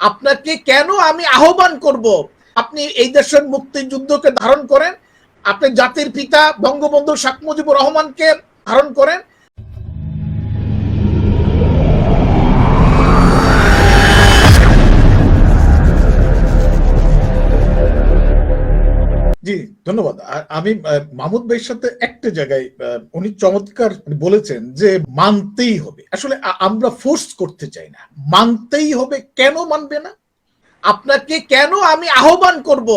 আপনাকে কেন আমি আহ্বান করব? আপনি এই দেশের মুক্তিযুদ্ধকে ধারণ করেন, আপনি জাতির পিতা বঙ্গবন্ধু শেখ মুজিবুর রহমানকে ধারণ করেন জি, ধন্যবাদ। আমি মাহমুদ ভাইয়ের সাথে একটা জায়গায় উনি চমৎকার বলেছেন যে মানতেই হবে। আসলে আমরা ফোর্স করতে চাই না। মানতেই হবে, কেন মানবে না? আপনাকে কেন আমি আহ্বান করব?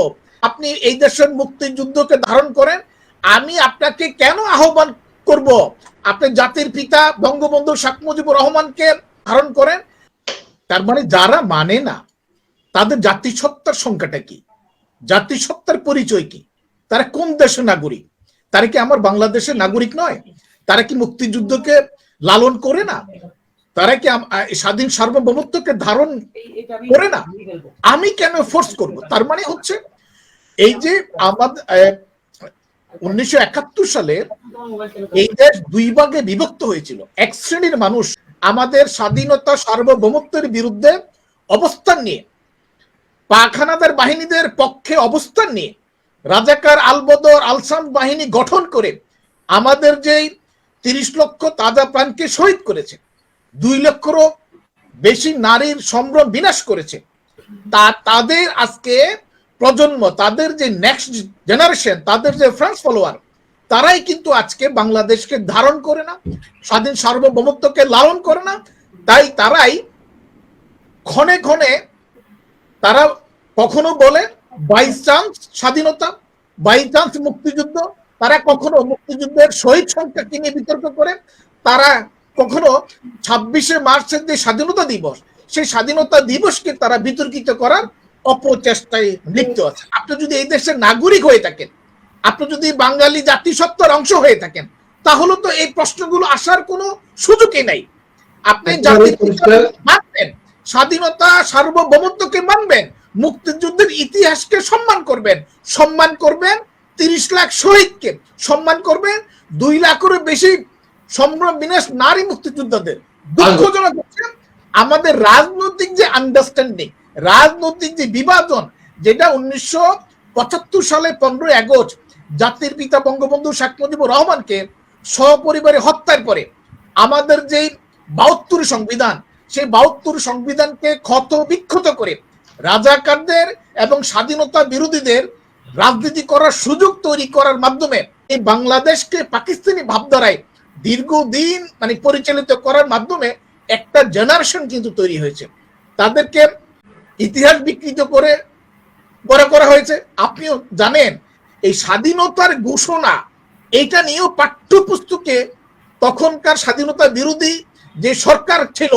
আপনি এই দেশের মুক্তিযুদ্ধকে ধারণ করেন, আমি আপনাকে কেন আহ্বান করব? আপনি জাতির পিতা বঙ্গবন্ধু শেখ মুজিবুর রহমানকে ধারণ করেন। তার মানে যারা মানে না, তাদের জাতিসত্তার সংখ্যাটা কি? জাতিসত্তার পরিচয় কি? তারা কোন দেশের নাগরিক? তারা কি আমার বাংলাদেশের নাগরিক নয়? তারা কি মুক্তিযুদ্ধকে লালন করে না? তারা কি স্বাধীন সার্বভৌমত্বকে ধারণ করে না? আমি কেন ফোর্স করব? তার মানে হচ্ছে এই যে আমাদের উনিশশো একাত্তর সালে এই দেশ দুই ভাগে বিভক্ত হয়েছিল। এক শ্রেণির মানুষ আমাদের স্বাধীনতা সার্বভৌমত্বের বিরুদ্ধে অবস্থান নিয়ে পাখানাদার বাহিনীদের পক্ষে অবস্থান নিয়ে রাজাকার আলবদর আলসাম বাহিনী গঠন করে আমাদের যেই তিরিশ লক্ষ তাজা প্রাণকে শহীদ করেছে, দুই লক্ষরও বেশি নারীর সম্ভ্রম বিনাশ করেছে। তা তাদের আজকে প্রজন্ম, তাদের যে নেক্সট জেনারেশন তাদের যে ফ্রান্স ফলোয়ার তারাই কিন্তু আজকে বাংলাদেশকে ধারণ করে না, স্বাধীন সার্বভৌমত্বকে লালন করে না। তাই তারাই ক্ষণে ক্ষণে তারা কখনো বলে বাই চান্স স্বাধীনতা বাই চান্স মুক্তিযুদ্ধ তারা কখনো মুক্তিযুদ্ধের শহীদ সংখ্যাকে নিয়ে বিতর্ক করে তারা কখনো ছাব্বিশে মার্চের যে স্বাধীনতা দিবস সেই স্বাধীনতা দিবসকে তারা বিতর্কিত করার অপচেষ্টায় লিপ্ত আছে আপনি যদি এই দেশের নাগরিক হয়ে থাকেন আপনি যদি বাঙালি জাতিসত্তার অংশ হয়ে থাকেন তাহলে তো এই প্রশ্নগুলো আসার কোনো সুযোগই নাই আপনি। মানবেন স্বাধীনতা সার্বভৌমত্বকে মানবেন মুক্তিযুদ্ধের ইতিহাসকে সম্মান করবেন। সম্মান করবেন তিরিশ লাখ শহীদকে। সম্মান করবেন দুই লাখেরও বেশি সম্ভ্রম বিনাশ নারী মুক্তিযোদ্ধাদের। দুঃখজনক হচ্ছে আমাদের রাজনৈতিক যে আন্ডারস্ট্যান্ডিং রাজনৈতিক যে বিভাজন যেটা উনিশশো পঁচাত্তর সালে পনেরোই আগস্ট জাতির পিতা বঙ্গবন্ধু শেখ মুজিবুর রহমানকে সপরিবারে হত্যার পরে আমাদের যেই বাহাত্তর সংবিধান সেই বাহাত্তর সংবিধানকে ক্ষত বিক্ষত করে রাজাকারদের এবং স্বাধীনতা বিরোধীদের রাজনীতি করার সুযোগ তৈরি করার মাধ্যমে এই বাংলাদেশকে পাকিস্তানি ভাবধারায় দীর্ঘদিন মানে পরিচালিত করার মাধ্যমে একটা জেনারেশন কিন্তু তৈরি হয়েছে। তাদেরকে ইতিহাস বিকৃত করে বড় করা হয়েছে। আপনিও জানেন, এই স্বাধীনতার ঘোষণা, এইটা নিয়েও পাঠ্যপুস্তকে তখনকার স্বাধীনতা বিরোধী যে সরকার ছিল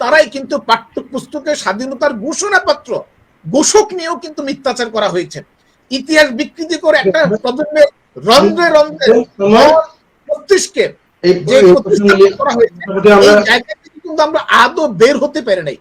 তারাই কিন্তু পাঠ্য পাঠ্যপুস্তকে স্বাধীনতার ঘোষণাপত্র ঘোষক নিয়েও কিন্তু মিথ্যাচার করা হয়েছে। ইতিহাস বিকৃতি করে একটা প্রজন্মের রন্ধ্রে রন্ধ্রে মস্তিষ্কে যে প্রতিষ্ঠা করা হয়েছে এই জায়গা থেকে কিন্তু আমরা আদৌ বের হতে পারি নাই।